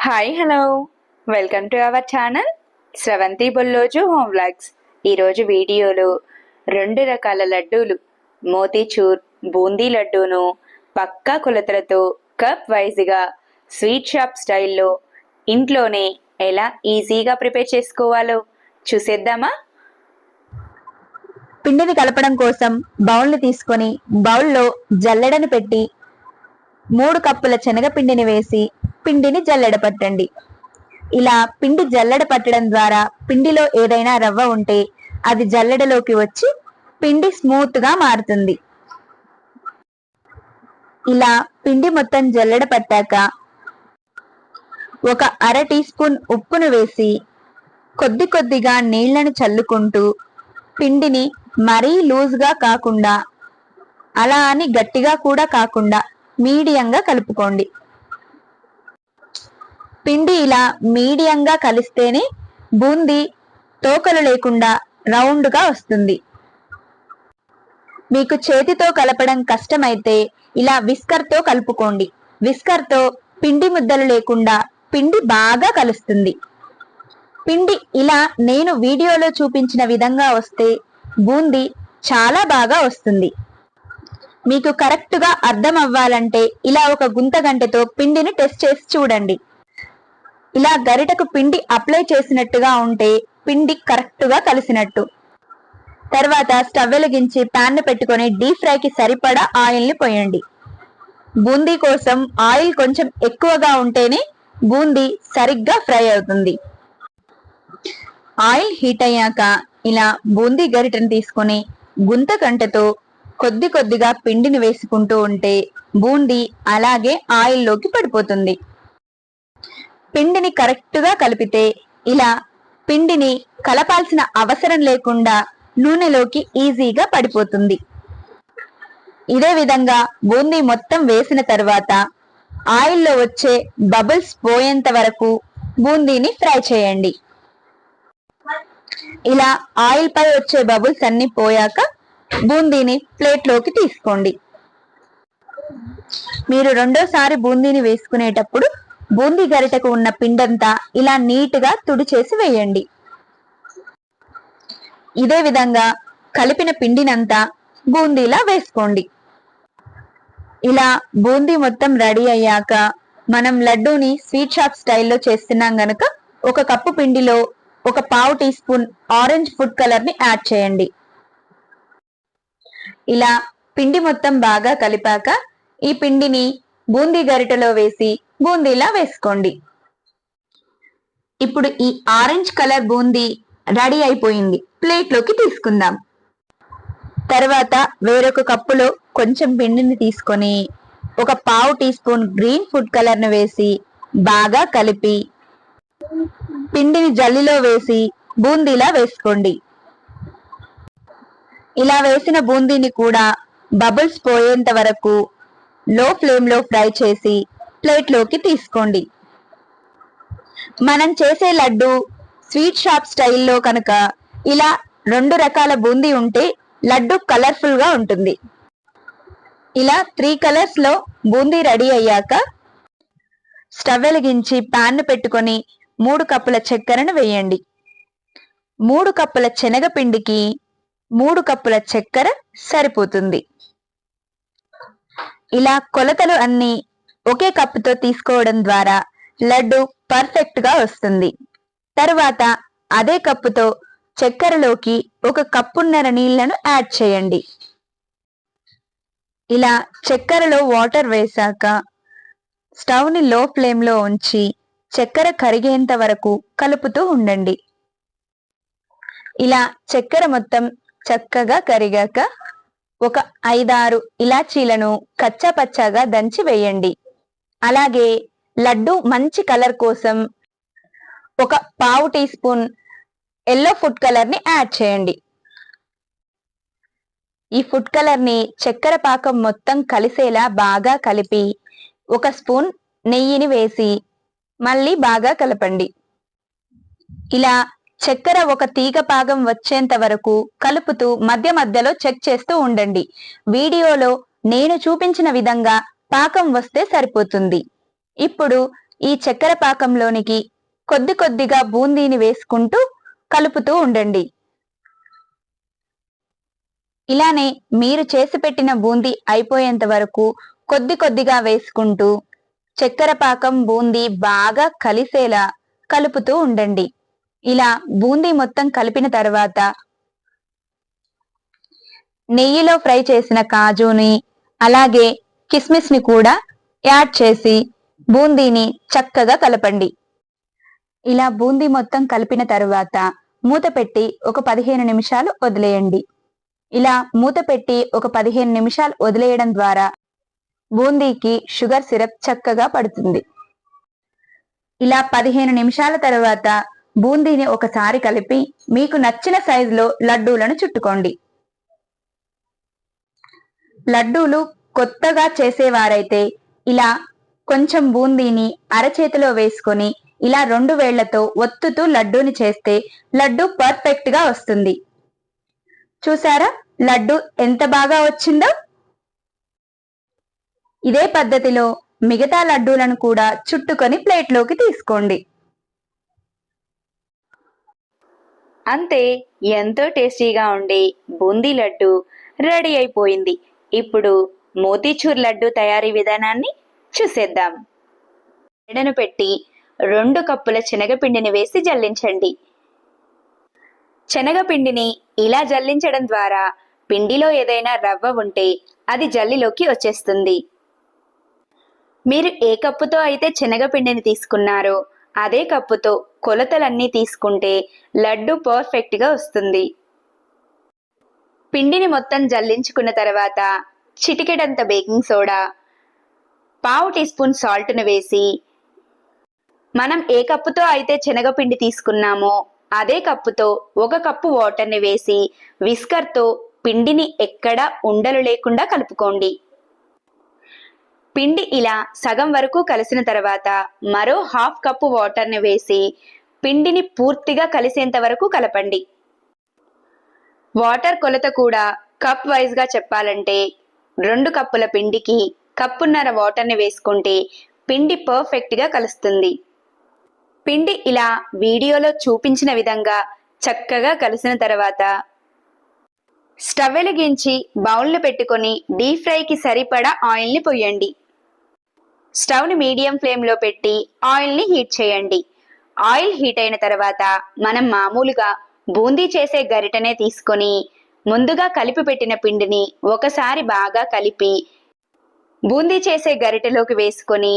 Hi hello welcome to our channel Sravanthi Bolloju home vlogs ఈరోజు వీడియోలో రెండు రకాల లడ్డూలు. మోతీచూర్ బూందీ లడ్డూను పక్కా కొలతలతో కప్ వైజ్గా స్వీట్ షాప్ స్టైల్లో ఇంట్లోనే ఎలా ఈజీగా ప్రిపేర్ చేసుకోవాలో చూసేద్దామా? పిండిని కలపడం కోసం బౌల్ని తీసుకొని బౌల్లో జల్లెడను పెట్టి మూడు కప్పుల శనగపిండిని వేసి పిండిని జల్లెడ పట్టండి. ఇలా పిండి జల్లెడ పట్టడం ద్వారా పిండిలో ఏదైనా రవ్వ ఉంటే అది జల్లెడలోకి వచ్చి పిండి స్మూత్గా మారుతుంది. ఇలా పిండి మొత్తం జల్లెడ పట్టాక ఒక అర టీ స్పూన్ ఉప్పును వేసి కొద్ది కొద్దిగా నీళ్ళను చల్లుకుంటూ పిండిని మరీ లూజ్గా కాకుండా అలా అని గట్టిగా కూడా కాకుండా మీడియంగా కలుపుకోండి. పిండి ఇలా మీడియంగా కలిస్తేనే బూందీ తోకలు లేకుండా రౌండ్గా వస్తుంది. మీకు చేతితో కలపడం కష్టమైతే ఇలా విస్కర్తో కలుపుకోండి. విస్కర్తో పిండి ముద్దలు లేకుండా పిండి బాగా కలుస్తుంది. పిండి ఇలా నేను వీడియోలో చూపించిన విధంగా వస్తే బూందీ చాలా బాగా వస్తుంది. మీకు కరెక్ట్గా అర్థం అవ్వాలంటే ఇలా ఒక గుంత గంటెతో పిండిని టెస్ట్ చేసి చూడండి. ఇలా గరిటకు పిండి అప్లై చేసినట్టుగా ఉంటే పిండి కరెక్ట్గా కలిసినట్టు. తర్వాత స్టవ్ వెలిగించి పాన్ పెట్టుకొని డీప్ ఫ్రైకి సరిపడా ఆయిల్ని పోయండి. బూందీ కోసం ఆయిల్ కొంచెం ఎక్కువగా ఉంటేనే బూందీ సరిగ్గా ఫ్రై అవుతుంది. ఆయిల్ హీట్ అయ్యాక ఇలా బూందీ గరిటను తీసుకొని గుంత కంటతో కొద్ది కొద్దిగా పిండిని వేసుకుంటూ ఉంటే బూందీ అలాగే ఆయిల్లోకి పడిపోతుంది. పిండిని కరెక్ట్గా కలిపితే ఇలా పిండిని కలపాల్సిన అవసరం లేకుండా నూనెలోకి ఈజీగా పడిపోతుంది. ఇదే విధంగా బూందీ మొత్తం వేసిన తర్వాత ఆయిల్లో వచ్చే బబుల్స్ పోయేంత వరకు బూందీని ఫ్రై చేయండి. ఇలా ఆయిల్ పై వచ్చే బబుల్స్ అన్ని పోయాక బూందీని ప్లేట్లోకి తీసుకోండి. మీరు రెండోసారి బూందీని వేసుకునేటప్పుడు బూందీ గరిటకు ఉన్న పిండంతా ఇలా నీట్గా తుడిచేసి వేయండి. ఇదే విధంగా కలిపిన పిండినంతా బూందీలా వేసుకోండి. ఇలా బూందీ మొత్తం రెడీ అయ్యాక మనం లడ్డూని స్వీట్ షాప్ స్టైల్లో చేస్తున్నాం గనక ఒక కప్పు పిండిలో ఒక పావు టీ స్పూన్ ఆరెంజ్ ఫుడ్ కలర్ని యాడ్ చేయండి. ఇలా పిండి మొత్తం బాగా కలిపాక ఈ పిండిని బూందీ గరిటెలో వేసి బూందీలా వేసుకోండి. ఇప్పుడు ఈ ఆరెంజ్ కలర్ బూందీ రెడీ అయిపోయింది. ప్లేట్లోకి తీసుకుందాం. తర్వాత వేరొక కప్పులో కొంచెం పిండిని తీసుకొని ఒక పావు టీ స్పూన్ గ్రీన్ ఫుడ్ కలర్ను వేసి బాగా కలిపి పిండిని జల్లిలో వేసి బూందీలా వేసుకోండి. ఇలా వేసిన బూందీని కూడా బబుల్స్ పోయేంత వరకు లో ఫ్లేమ్లో ఫ్రై చేసి ప్లేట్లోకి తీసుకోండి. మనం చేసే లడ్డు స్వీట్ షాప్ స్టైల్లో కనుక ఇలా రెండు రకాల బూందీ ఉంటే లడ్డు కలర్ఫుల్గా ఉంటుంది. ఇలా త్రీ కలర్స్లో బూందీ రెడీ అయ్యాక స్టవ్ వెలిగించి ప్యాన్ను పెట్టుకొని మూడు కప్పుల చక్కెరను వేయండి. మూడు కప్పుల శనగపిండికి మూడు కప్పుల చక్కెర సరిపోతుంది. ఇలా కొలతలు అన్ని ఒకే కప్పుతో తీసుకోవడం ద్వారా లడ్డు పర్ఫెక్ట్గా వస్తుంది. తరువాత అదే కప్పుతో చక్కెరలోకి ఒక కప్పున్నర నీళ్ళను యాడ్ చేయండి. ఇలా చక్కెరలో వాటర్ వేశాక స్టవ్ని లో ఫ్లేమ్లో ఉంచి చక్కెర కరిగేంత వరకు కలుపుతూ ఉండండి. ఇలా చక్కెర మొత్తం చక్కగా కరిగాక ఒక ఐదారు ఇలాచీలను కచ్చా పచ్చాగా దంచి వేయండి. అలాగే లడ్డు మంచి కలర్ కోసం ఒక పావు టీ స్పూన్ ఎల్లో ఫుడ్ కలర్ని యాడ్ చేయండి. ఈ ఫుడ్ కలర్ని చక్కెర పాకం మొత్తం కలిసేలా బాగా కలిపి ఒక స్పూన్ నెయ్యిని వేసి మళ్ళీ బాగా కలపండి. ఇలా చక్కెర ఒక తీగ పాగం వచ్చేంత వరకు కలుపుతూ మధ్య మధ్యలో చెక్ చేస్తూ ఉండండి. వీడియోలో నేను చూపించిన విధంగా పాకం వస్తే సరిపోతుంది. ఇప్పుడు ఈ చక్కెర పాకంలోనికి కొద్ది కొద్దిగా బూందీని వేసుకుంటూ కలుపుతూ ఉండండి. ఇలానే మీరు చేసి పెట్టిన బూందీ అయిపోయేంత వరకు కొద్ది కొద్దిగా వేసుకుంటూ చక్కెర పాకం బూందీ బాగా కలిసేలా కలుపుతూ ఉండండి. ఇలా బూందీ మొత్తం కలిపిన తర్వాత నెయ్యిలో ఫ్రై చేసిన కాజుని అలాగే కిస్మిస్ని కూడా యాడ్ చేసి బూందీని చక్కగా కలపండి. ఇలా బూందీ మొత్తం కలిపిన తరువాత మూత పెట్టి ఒక పదిహేను నిమిషాలు వదిలేయండి. ఇలా మూత పెట్టి ఒక పదిహేను నిమిషాలు వదిలేయడం ద్వారా బూందీకి షుగర్ సిరప్ చక్కగా పడుతుంది. ఇలా పదిహేను నిమిషాల తర్వాత బూందీని ఒకసారి కలిపి మీకు నచ్చిన సైజులో లడ్డూలను చుట్టుకోండి. లడ్డూలు కొత్తగా చేసేవారైతే ఇలా కొంచెం బూందీని అరచేతిలో వేసుకొని ఇలా రెండు వేళ్ళతో ఒత్తుతూ లడ్డూని చేస్తే లడ్డు పర్ఫెక్ట్గా వస్తుంది. చూసారా? లడ్డు ఎంత బాగా వచ్చిందో? ఇదే పద్ధతిలో మిగతా లడ్డూలను కూడా చుట్టుకొని ప్లేట్లోకి తీసుకోండి. అంతే ఎంతో టేస్టీగా ఉండే బూందీ లడ్డు రెడీ అయిపోయింది. ఇప్పుడు మోతీచూర్ లడ్డు తయారీ విధానాన్ని చూసేద్దాం. ఎడను పెట్టి రెండు కప్పుల శనగపిండిని వేసి జల్లించండి. శనగపిండిని ఇలా జల్లించడం ద్వారా పిండిలో ఏదైనా రవ్వ ఉంటే అది జల్లిలోకి వచ్చేస్తుంది. మీరు ఏ కప్పుతో అయితే శనగపిండిని తీసుకున్నారో అదే కప్పుతో కొలతలన్నీ తీసుకుంటే లడ్డు పర్ఫెక్ట్గా వస్తుంది. పిండిని మొత్తం జల్లించుకున్న తర్వాత చిటికెడంత బేకింగ్ సోడా పావు టీ స్పూన్ సాల్ట్ను వేసి మనం ఏ కప్పుతో అయితే శనగపిండి తీసుకున్నామో అదే కప్పుతో ఒక కప్పు వాటర్ని వేసి విస్కర్తో పిండిని ఎక్కడా ఉండలు లేకుండా కలుపుకోండి. పిండి ఇలా సగం వరకు కలిసిన తర్వాత మరో హాఫ్ కప్పు వాటర్ని వేసి పిండిని పూర్తిగా కలిసేంత వరకు కలపండి. వాటర్ కొలత కూడా కప్ వైజ్గా చెప్పాలంటే రెండు కప్పుల పిండికి కప్పున్నర వాటర్ని వేసుకుంటే పిండి పర్ఫెక్ట్గా కలుస్తుంది. పిండి ఇలా వీడియోలో చూపించిన విధంగా చక్కగా కలిసిన తర్వాత స్టవ్ వెలిగించి బౌల్ను పెట్టుకొని డీప్ ఫ్రైకి సరిపడా ఆయిల్ని పొయ్యండి స్టవ్ని మీడియం ఫ్లేమ్లో పెట్టి ఆయిల్ని హీట్ చేయండి. ఆయిల్ హీట్ అయిన తర్వాత మనం మామూలుగా బూందీ చేసే గరిటనే తీసుకొని ముందుగా కలిపి పెట్టిన పిండిని ఒకసారి బాగా కలిపి బూందీ చేసే గరిటెలోకి వేసుకొని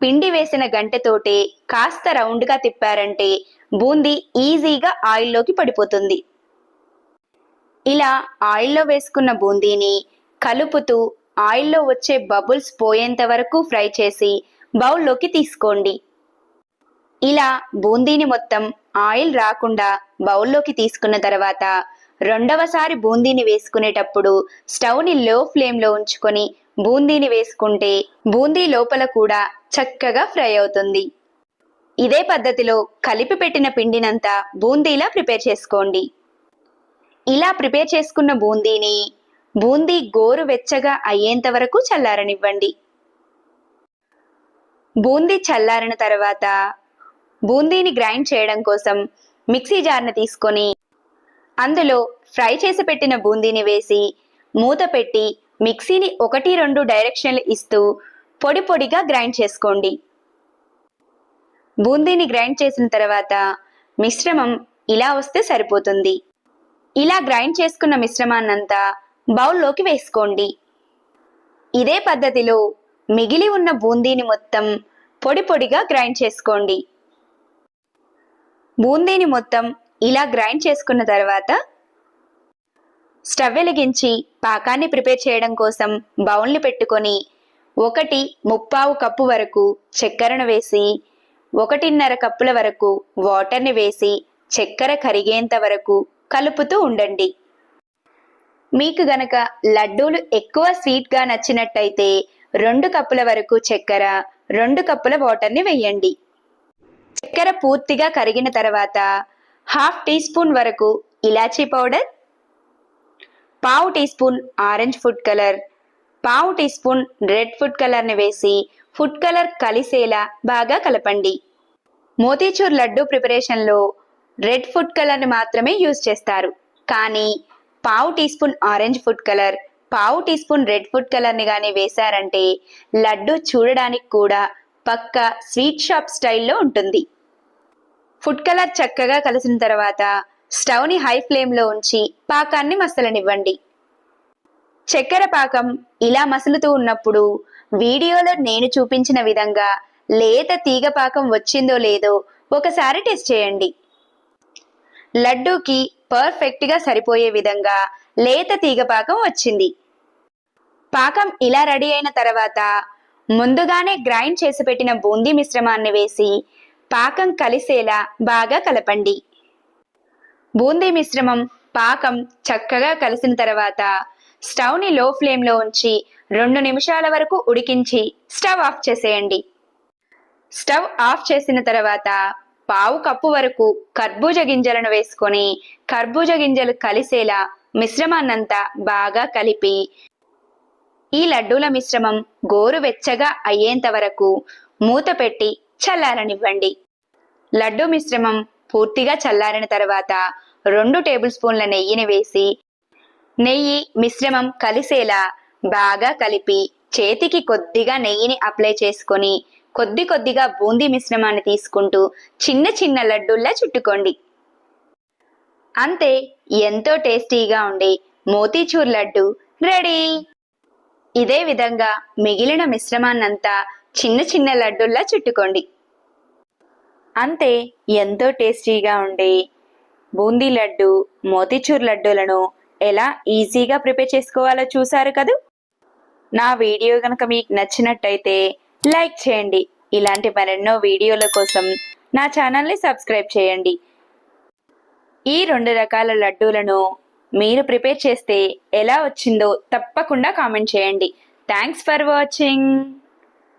పిండి వేసిన గంటెతోటే కాస్త రౌండ్గా తిప్పారంటే బూందీ ఈజీగా ఆయిల్లోకి పడిపోతుంది. ఇలా ఆయిల్లో వేసుకున్న బూందీని కలుపుతూ ఆయిల్లో వచ్చే బబుల్స్ పోయేంత వరకు ఫ్రై చేసి బౌల్లోకి తీసుకోండి. ఇలా బూందీని మొత్తం ఆయిల్ రాకుండా బౌల్లోకి తీసుకున్న తర్వాత రెండవసారి బూందీని వేసుకునేటప్పుడు స్టవ్ని లో ఫ్లేమ్లో ఉంచుకొని బూందీని వేసుకుంటే బూందీ లోపల కూడా చక్కగా ఫ్రై అవుతుంది. ఇదే పద్ధతిలో కలిపి పెట్టిన పిండినంతా బూందీలా ప్రిపేర్ చేసుకోండి. ఇలా ప్రిపేర్ చేసుకున్న బూందీని బూందీ గోరు వెచ్చగా అయ్యేంత వరకు చల్లారనివ్వండి. బూందీ చల్లారిన తర్వాత బూందీని గ్రైండ్ చేయడం కోసం మిక్సీ జార్ని తీసుకొని అందులో ఫ్రై చేసి పెట్టిన బూందీని వేసి మూత పెట్టి మిక్సీని ఒకటి రెండు డైరెక్షన్లు ఇస్తూ పొడి పొడిగా గ్రైండ్ చేసుకోండి. బూందీని గ్రైండ్ చేసిన తర్వాత మిశ్రమం ఇలా వస్తే సరిపోతుంది. ఇలా గ్రైండ్ చేసుకున్న మిశ్రమాన్నంతా బౌల్లోకి వేసుకోండి. ఇదే పద్ధతిలో మిగిలి ఉన్న బూందీని మొత్తం పొడి పొడిగా గ్రైండ్ చేసుకోండి. బూందీని మొత్తం ఇలా గ్రైండ్ చేసుకున్న తర్వాత స్టవ్ వెలిగించి పాకాన్ని ప్రిపేర్ చేయడం కోసం బౌల్ని పెట్టుకొని ఒకటి ముప్పావు కప్పు వరకు చక్కెరను వేసి ఒకటిన్నర కప్పుల వరకు వాటర్ని వేసి చక్కెర కరిగేంత వరకు కలుపుతూ ఉండండి. మీకు గనక లడ్డూలు ఎక్కువ స్వీట్గా నచ్చినట్టయితే రెండు కప్పుల వరకు చక్కెర రెండు కప్పుల వాటర్ని వేయండి. చక్కెర పూర్తిగా కరిగిన తర్వాత హాఫ్ టీ స్పూన్ వరకు ఇలాచీ పౌడర్ పావు teaspoon orange food colour పావు టీ స్పూన్ రెడ్ ఫుడ్ కలర్ని వేసి ఫుడ్ కలర్ కలిసేలా బాగా కలపండి. మోతీచూర్ లడ్డు ప్రిపరేషన్లో రెడ్ ఫుడ్ కలర్ని మాత్రమే యూజ్ చేస్తారు. కానీ పావు teaspoon orange food colour పావు టీ స్పూన్ రెడ్ ఫుడ్ కలర్ని కానీ వేశారంటే లడ్డు చూడడానికి కూడా పక్క స్వీట్ షాప్ స్టైల్లో ఉంటుంది. ఫుడ్ కలర్ చక్కగా కలిసిన తర్వాత స్టవ్ని హై ఫ్లేమ్లో ఉంచి పాకాన్ని మసలనివ్వండి. చక్కెర పాకం ఇలా మసులుతూ ఉన్నప్పుడు వీడియోలో నేను చూపించిన విధంగా లేత తీగ పాకం వచ్చిందో లేదో ఒకసారి టెస్ట్ చేయండి. లడ్డూకి పర్ఫెక్ట్గా సరిపోయే విధంగా లేత తీగ పాకం వచ్చింది. పాకం ఇలా రెడీ అయిన తర్వాత ముందుగానే గ్రైండ్ చేసి పెట్టిన బూందీ మిశ్రమాన్ని వేసి పాకం కలిసేలా బాగా కలపండి. బూందీ మిశ్రమం పాకం చక్కగా కలిసిన తర్వాత స్టవ్ని లో ఫ్లేమ్లో ఉంచి రెండు నిమిషాల వరకు ఉడికించి స్టవ్ ఆఫ్ చేసేయండి. స్టవ్ ఆఫ్ చేసిన తర్వాత పావు కప్పు వరకు కర్బూజ గింజలను వేసుకొని కర్బూజ గింజలు కలిసేలా మిశ్రమాన్నంతా బాగా కలిపి ఈ లడ్డూల మిశ్రమం గోరువెచ్చగా అయ్యేంత వరకు మూత పెట్టి చల్లారనివ్వండి. లడ్డూ మిశ్రమం పూర్తిగా చల్లారిన తర్వాత రెండు టేబుల్ స్పూన్ల నెయ్యిని వేసి నెయ్యి మిశ్రమం కలిసేలా బాగా కలిపి చేతికి కొద్దిగా నెయ్యిని అప్లై చేసుకొని కొద్ది కొద్దిగా బూందీ మిశ్రమాన్ని తీసుకుంటూ చిన్న చిన్న లడ్డూల్లా చుట్టుకోండి. అంతే ఎంతో టేస్టీగా ఉండే మోతీచూర్ లడ్డు రెడీ. ఇదే విధంగా మిగిలిన మిశ్రమాన్నంతా చిన్న చిన్న లడ్డుల్లా చుట్టుకోండి. అంతే ఎంతో టేస్టీగా ఉండే బూందీ లడ్డు మోతీచూర్ లడ్డూలను ఎలా ఈజీగా ప్రిపేర్ చేసుకోవాలో చూసారు కదూ? నా వీడియో కనుక మీకు నచ్చినట్టయితే లైక్ చేయండి. ఇలాంటి మరెన్నో వీడియోల కోసం నా ఛానల్ని సబ్స్క్రైబ్ చేయండి. ఈ రెండు రకాల లడ్డూలను మీరు ప్రిపేర్ చేస్తే ఎలా వచ్చిందో తప్పకుండా కామెంట్ చేయండి. Thanks for watching.